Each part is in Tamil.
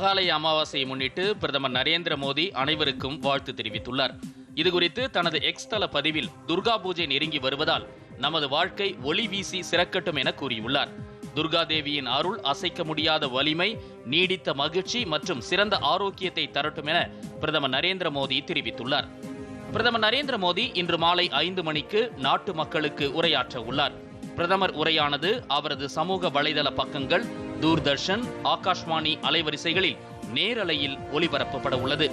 மகாலய அமாவாசையை முன்னிட்டு பிரதமர் நரேந்திர மோடி அனைவருக்கும் வாழ்த்து தெரிவித்துள்ளார். இதுகுறித்து தனது எக்ஸ் தள பதிவில் துர்கா பூஜை நெருங்கி வருவதால் நமது வாழ்க்கை ஒளி வீசி சிறக்கட்டும் என கூறியுள்ளார். துர்கா தேவியின் அருள் அசைக்க முடியாத வலிமை நீடித்த மகிழ்ச்சி மற்றும் சிறந்த ஆரோக்கியத்தை தரட்டும் என பிரதமர் நரேந்திர மோடி தெரிவித்துள்ளார். பிரதமர் நரேந்திர மோடி இன்று மாலை ஐந்து மணிக்கு நாட்டு மக்களுக்கு உரையாற்ற உள்ளார் பிரதமர் உரையானது அவரது சமூக வலைதள பக்கங்கள் தூர்தர்ஷன் ஆகாஷ்வாணி அலைவரிசைகளில் நேரலையில் ஒளிபரப்பப்பட உள்ளது.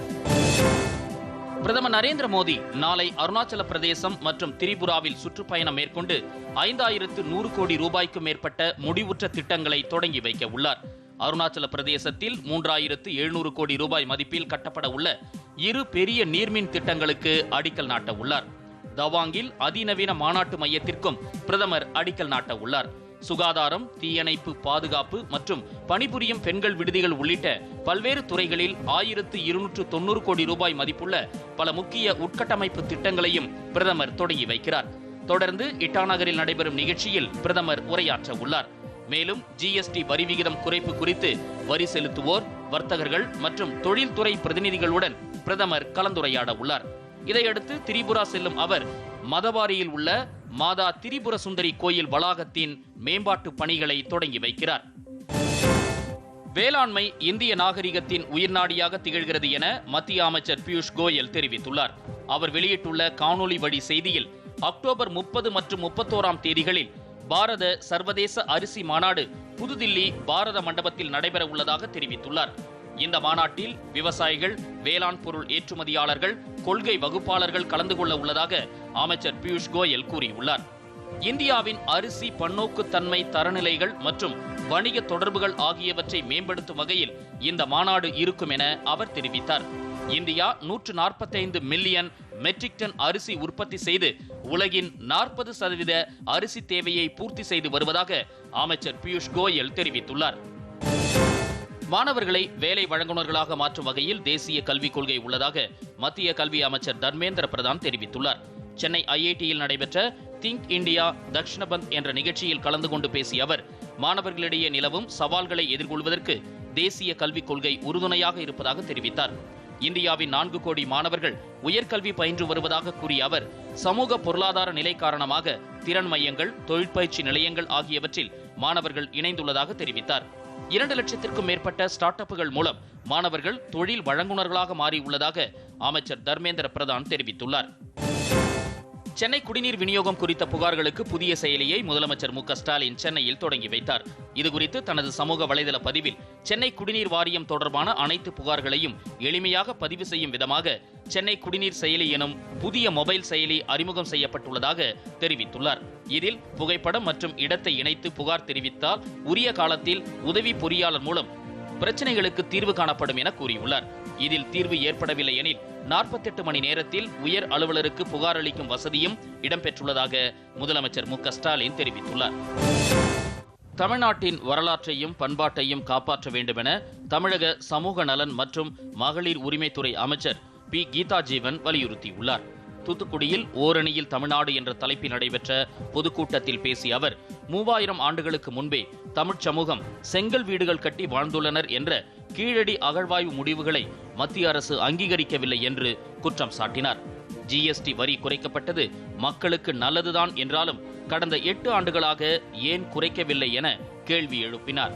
பிரதமர் நரேந்திர மோடி நாளை அருணாச்சல பிரதேசம் மற்றும் திரிபுராவில் சுற்றுப்பயணம் மேற்கொண்டு ஐந்தாயிரத்து நூறு கோடி ரூபாய்க்கும் மேற்பட்ட முடிவுற்ற திட்டங்களை தொடங்கி வைக்க உள்ளார். அருணாச்சல பிரதேசத்தில் மூன்றாயிரத்து எழுநூறு கோடி ரூபாய் மதிப்பில் கட்டப்பட உள்ள இரு பெரிய நீர்மின் திட்டங்களுக்கு அடிக்கல் நாட்ட உள்ளார். தவாங்கில் அதிநவீன மாநாட்டு மையத்திற்கும் பிரதமர் அடிக்கல் நாட்ட உள்ளார். சுகாதாரம் தீயணைப்பு பாதுகாப்பு மற்றும் பணிபுரியும் பெண்கள் விடுதிகள் உள்ளிட்ட பல்வேறு துறைகளில் ஆயிரத்து இருநூற்று தொன்னூறு கோடி ரூபாய் மதிப்புள்ள பல முக்கிய உட்கட்டமைப்பு திட்டங்களையும் பிரதமர் தொடங்கி வைக்கிறார். தொடர்ந்து இட்டாநகரில் நடைபெறும் நிகழ்ச்சியில் பிரதமர் உரையாற்ற உள்ளார். மேலும் ஜிஎஸ்டி வரி விகிதம் குறைப்பு குறித்து வரி செலுத்துவோர் வர்த்தகர்கள் மற்றும் தொழில்துறை பிரதிநிதிகளுடன் பிரதமர் கலந்துரையாட உள்ளார். இதையடுத்து திரிபுரா செல்லும் அவர் மதவாரியில் உள்ள மாதா திரிபுர சுந்தரி கோயில் வளாகத்தின் மேம்பாட்டு பணிகளை தொடங்கி வைக்கிறார். வேளாண்மை இந்திய நாகரிகத்தின் உயிர்நாடியாக திகழ்கிறது என மத்திய அமைச்சர் பியூஷ் கோயல் தெரிவித்துள்ளார். அவர் வெளியிட்டுள்ள காணொலி வழி செய்தியில் அக்டோபர் முப்பது மற்றும் முப்பத்தோராம் தேதிகளில் பாரத சர்வதேச அரிசி மாநாடு புதுதில்லி பாரத மண்டபத்தில் நடைபெற உள்ளதாக தெரிவித்துள்ளார். இந்த மாநாட்டில் விவசாயிகள் வேளாண் பொருள் ஏற்றுமதியாளர்கள் கொள்கை வகுப்பாளர்கள் கலந்து கொள்ள உள்ளதாக அமைச்சர் பியூஷ் கோயல் கூறியுள்ளார். இந்தியாவின் அரிசி பன்னோக்குத்தன்மை தரநிலைகள் மற்றும் வணிக தொடர்புகள் ஆகியவற்றை மேம்படுத்தும் வகையில் இந்த மாநாடு இருக்கும் என அவர் தெரிவித்தார். இந்தியா நூற்று நாற்பத்தைந்து மில்லியன் மெட்ரிக் டன் அரிசி உற்பத்தி செய்து உலகின் நாற்பது சதவீத அரிசி தேவையை பூர்த்தி செய்து வருவதாக அமைச்சர் பியூஷ் கோயல் தெரிவித்துள்ளார். மாணவர்களை வேலை வழங்குநர்களாக மாற்றும் வகையில் தேசிய கல்விக் கொள்கை உள்ளதாக மத்திய கல்வி அமைச்சர் தர்மேந்திர பிரதான் தெரிவித்துள்ளார். சென்னை ஐஐடியில் நடைபெற்ற திங்க் இந்தியா தக்ஷணபந்த் என்ற நிகழ்ச்சியில் கலந்து கொண்டு பேசிய அவர் மாணவர்களிடையே நிலவும் சவால்களை எதிர்கொள்வதற்கு தேசிய கல்விக் கொள்கை உறுதுணையாக இருப்பதாக தெரிவித்தார். இந்தியாவின் நான்கு கோடி மாணவர்கள் உயர்கல்வி பயின்று வருவதாக கூறிய அவர் சமூக பொருளாதார நிலை காரணமாக திறன் மையங்கள் தொழிற்பயிற்சி நிலையங்கள் ஆகியவற்றில் மாணவர்கள் இணைந்துள்ளதாக தெரிவித்தார். இரண்டு லட்சத்திற்கும் மேற்பட்ட ஸ்டார்ட் அப்புகள் மூலம் மாணவர்கள் தொழில் வழங்குனர்களாக மாறியுள்ளதாக அமைச்சர் தர்மேந்திர பிரதான் தெரிவித்துள்ளார். சென்னை குடிநீர் விநியோகம் குறித்த புகார்களுக்கு புதிய செயலியை முதலமைச்சர் மு ஸ்டாலின் சென்னையில் தொடங்கி வைத்தார். இதுகுறித்து தனது சமூக வலைதள பதிவில் சென்னை குடிநீர் வாரியம் தொடர்பான அனைத்து புகார்களையும் எளிமையாக பதிவு செய்யும் விதமாக சென்னை குடிநீர் செயலி எனும் புதிய மொபைல் செயலி அறிமுகம் செய்யப்பட்டுள்ளதாக தெரிவித்துள்ளார். இதில் புகைப்படம் மற்றும் இடத்தை இணைத்து புகார் தெரிவித்தால் உரிய காலத்தில் உதவி பொறியாளர் மூலம் பிரச்சனைகளுக்கு தீர்வு காணப்படும் என கூறியுள்ளார். இதில் தீர்வு ஏற்படவில்லை எனில் நாற்பத்தெட்டு மணி நேரத்தில் உயர் அலுவலருக்கு புகார் அளிக்கும் வசதியும் இடம்பெற்றுள்ளதாக முதலமைச்சர் மு ஸ்டாலின் தெரிவித்துள்ளார். தமிழ்நாட்டின் வரலாற்றையும் பண்பாட்டையும் காப்பாற்ற வேண்டும் என தமிழக சமூக நலன் மற்றும் மகளிர் உரிமைத்துறை அமைச்சர் பி. கீதா ஜீவன் வலியுறுத்தியுள்ளார். தூத்துக்குடியில் ஓரணியில் தமிழ்நாடு என்ற தலைப்பில் நடைபெற்ற பொதுக்கூட்டத்தில் பேசிய அவர் மூவாயிரம் ஆண்டுகளுக்கு முன்பே தமிழ்ச் சமூகம் செங்கல் வீடுகள் கட்டி வாழ்ந்துள்ளனர் என்ற கீழடி அகழ்வாய்வு முடிவுகளை மத்திய அரசு அங்கீகரிக்கவில்லை என்று குற்றம் சாட்டினார். ஜிஎஸ்டி வரி குறைக்கப்பட்டது மக்களுக்கு நல்லதுதான் என்றாலும் கடந்த எட்டு ஆண்டுகளாக ஏன் குறைக்கவில்லை என கேள்வி எழுப்பினார்.